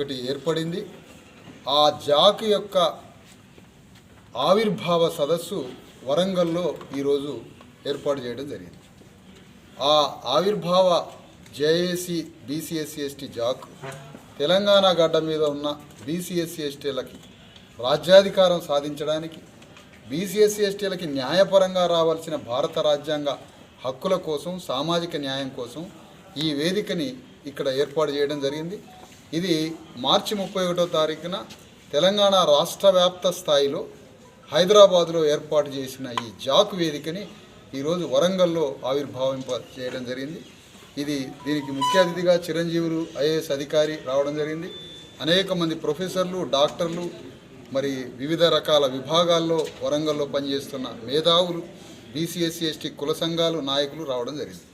ఒకటి ఏర్పడింది. ఆ జాక్ యొక్క ఆవిర్భావ సదస్సు వరంగల్లో ఈరోజు ఏర్పాటు చేయడం జరిగింది. ఆ ఆవిర్భావ JAC BC SC ST JAC Telangana గడ్డ మీద ఉన్న బీసీఎస్సీ ఎస్టీలకి రాజ్యాధికారం సాధించడానికి బీసీఎస్సీ ఎస్టీలకి న్యాయపరంగా రావాల్సిన భారత రాజ్యాంగ హక్కుల కోసం సామాజిక న్యాయం కోసం ఈ వేదికని ఇక్కడ ఏర్పాటు చేయడం జరిగింది. ఇది మార్చి ముప్పై ఒకటో తారీఖున తెలంగాణ రాష్ట్ర వ్యాప్త స్థాయిలో హైదరాబాదులో ఏర్పాటు చేసిన ఈ జాక్ వేదికని ఈరోజు వరంగల్లో ఆవిర్భావింప చేయడం జరిగింది. ఇది దీనికి ముఖ్య అతిథిగా చిరంజీవులు ఐఏఎస్ అధికారి రావడం జరిగింది. అనేక మంది ప్రొఫెసర్లు డాక్టర్లు మరి వివిధ రకాల విభాగాల్లో వరంగల్లో పనిచేస్తున్న మేధావులు బీసీఎస్సీ ఎస్టీ కుల సంఘాలు నాయకులు రావడం జరిగింది.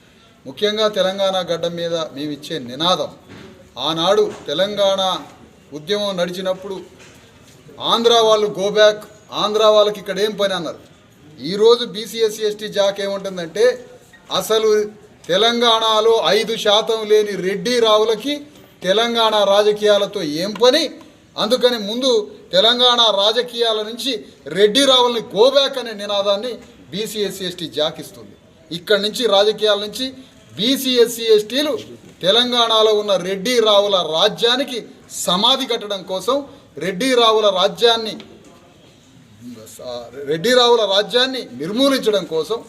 ముఖ్యంగా తెలంగాణ గడ్డ మీద మేమిచ్చే నినాదం ఆనాడు తెలంగాణ ఉద్యమం నడిచినప్పుడు ఆంధ్ర వాళ్ళు గోబ్యాక్ ఆంధ్ర వాళ్ళకి ఇక్కడ ఏం పని అన్నారు? ఈరోజు బీసీఎస్సీ ఎస్టీ జాక్ ఏముంటుందంటే అసలు తెలంగాణలో ఐదు శాతం లేని రెడ్డి రావులకి తెలంగాణ రాజకీయాలతో ఏం పని? అందుకని ముందు తెలంగాణ రాజకీయాల నుంచి రెడ్డి రావుల్ని గోబ్యాక్ అనే నినాదాన్ని బీసీఎస్సీ ఎస్టీ జాక్ ఇస్తుంది. ఇక్కడి నుంచి రాజకీయాల నుంచి బీసీఎస్సీ ఎస్టీలు తెలంగాణలో ఉన్న రెడ్డి రావుల రాజ్యానికి సమాధి కట్టడం కోసం రెడ్డి రావుల రాజ్యాన్ని రెడ్డి రావుల రాజ్యాన్ని నిర్మూలించడం కోసం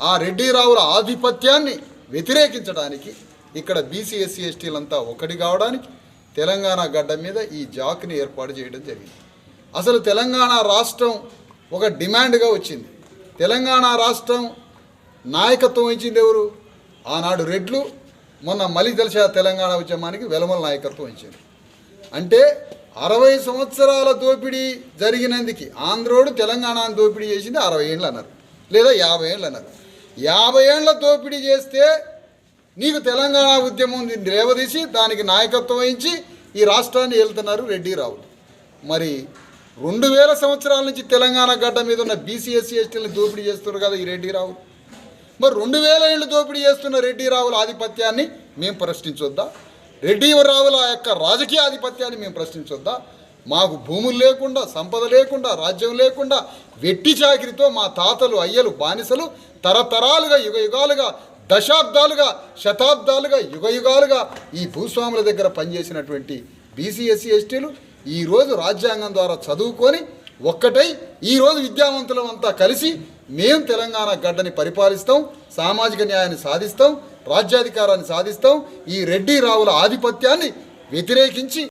ఆ రెడ్డి రావుల ఆధిపత్యాన్ని వ్యతిరేకించడానికి ఇక్కడ బీసీ ఎస్సీ ఎస్టీలంతా ఒకటి కావడానికి తెలంగాణ గడ్డ మీద ఈ జాక్ని ఏర్పాటు చేయడం జరిగింది. అసలు తెలంగాణ రాష్ట్రం ఒక డిమాండ్గా వచ్చింది. తెలంగాణ రాష్ట్రం నాయకత్వం ఇచ్చింది ఎవరు? ఆనాడు రెడ్లు మొన్న మళ్ళీ తెలిసే తెలంగాణ ఉద్యమానికి వెలమల నాయకత్వం ఇచ్చింది అంటే అరవై సంవత్సరాల దోపిడీ జరిగినందుకు ఆంధ్రోడు తెలంగాణను దోపిడీ చేసింది అరవై ఏళ్ళు అన్నారు. లేదా యాభై ఏళ్ళు అన్నారు. యాభై ఏళ్ళ దోపిడీ చేస్తే నీకు తెలంగాణ ఉద్యమం రేవదీసి దానికి నాయకత్వం వహించి ఈ రాష్ట్రాన్ని వెళ్తున్నారు రెడ్డి రావులు మరి రెండు వేల సంవత్సరాల నుంచి తెలంగాణ గడ్డ మీద ఉన్న బీసీఎస్సీ ఎస్టీలను దోపిడీ చేస్తున్నారు కదా ఈ రెడ్డి రావులు మరి రెండు వేల ఏళ్ళు దోపిడీ చేస్తున్న రెడ్డి రావుల ఆధిపత్యాన్ని మేము ప్రశ్నించొద్దా? రెడ్డి రావుల యొక్క రాజకీయ ఆధిపత్యాన్ని మేము ప్రశ్నించొద్దా? మాకు భూములు లేకుండా సంపద లేకుండా రాజ్యం లేకుండా వెట్టి చాకిరితో మా తాతలు అయ్యలు బానిసలు తరతరాలుగా యుగ యుగాలుగా దశాబ్దాలుగా శతాబ్దాలుగా యుగ యుగాలుగా ఈ భూస్వాముల దగ్గర పనిచేసినటువంటి బీసీఎస్సీ ఎస్టీలు ఈరోజు రాజ్యాంగం ద్వారా చదువుకొని ఒక్కటై ఈరోజు విద్యావంతులం అంతా కలిసి మేము తెలంగాణ గడ్డని పరిపాలిస్తాం సామాజిక న్యాయాన్ని సాధిస్తాం రాజ్యాధికారాన్ని సాధిస్తాం ఈ రెడ్డి రావుల ఆధిపత్యాన్ని వ్యతిరేకించి